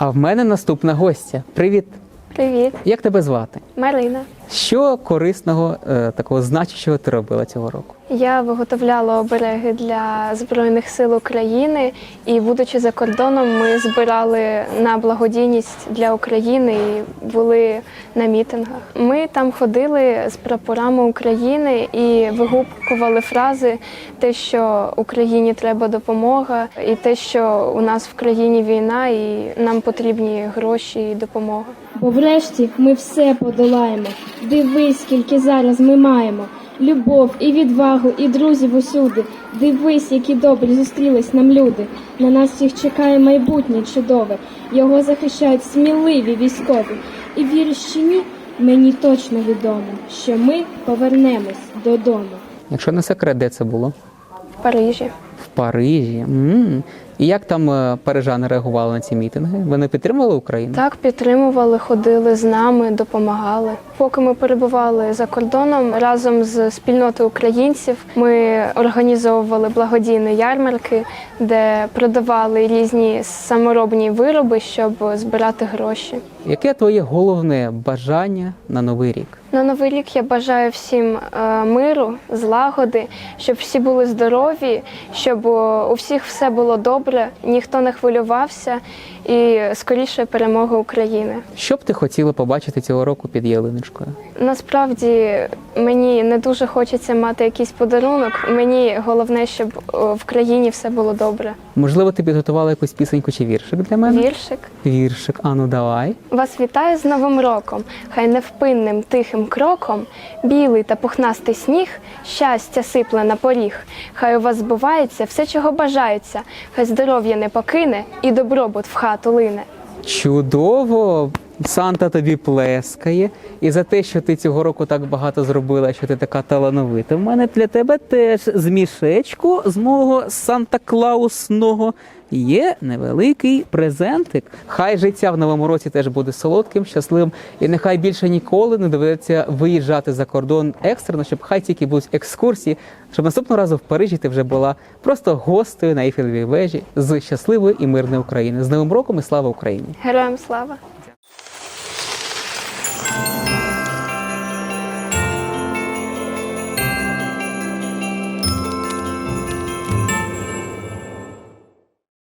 А в мене наступна гостя. Привіт! Привіт, Як тебе звати? Марина. Що корисного, е, такого значущого ти робила цього року? Я виготовляла обереги для Збройних сил України, і, будучи за кордоном, ми збирали на благодійність для України і були на мітингах. Ми там ходили з прапорами України і вигукували фрази, те, що Україні треба допомога, і те, що у нас в країні війна, і нам потрібні гроші і допомога. Бо врешті ми все подолаємо. Дивись, скільки зараз ми маємо. Любов і відвагу, і друзів усюди. Дивись, які добрі зустрілись нам люди. На нас всіх чекає майбутнє чудове. Його захищають сміливі військові. І віриш чи ні, мені точно відомо, що ми повернемось додому. Якщо не секрет, де це було? В Парижі. В Парижі. м І як там е, парижани реагували на ці мітинги? Вони підтримували Україну? Так, підтримували, ходили з нами, допомагали. Поки ми перебували за кордоном разом з спільнотою українців, ми організовували благодійні ярмарки, де продавали різні саморобні вироби, щоб збирати гроші. Яке твоє головне бажання на новий рік? На новий рік я бажаю всім е, миру, злагоди, щоб всі були здорові, щоб е, у всіх все було добре, ніхто не хвилювався і скоріше перемоги України. Що б ти хотіла побачити цього року під ялиночкою? Насправді мені не дуже хочеться мати якийсь подарунок. Мені головне, щоб в країні все було добре. Можливо, ти підготувала якусь пісеньку чи віршик для мене? Віршик. Віршик, а ну давай. Вас вітаю з Новим роком. Хай невпинним тихим кроком білий та пухнастий сніг, щастя сипле на поріг. Хай у вас збувається все, чого бажається, хай здоров'я не покине і добробут в хату лине. Чудово! Санта тобі плескає. І за те, що ти цього року так багато зробила, що ти така талановита. В мене для тебе теж з мішечку з мого Санта-Клаусного є невеликий презентик. Хай життя в новому році теж буде солодким, щасливим, і нехай більше ніколи не доведеться виїжджати за кордон екстрено, щоб хай тільки будуть екскурсії, щоб наступного разу в Парижі ти вже була просто гостею на Ейфелевій вежі з щасливої і мирної України. З Новим роком і слава Україні! Героям слава!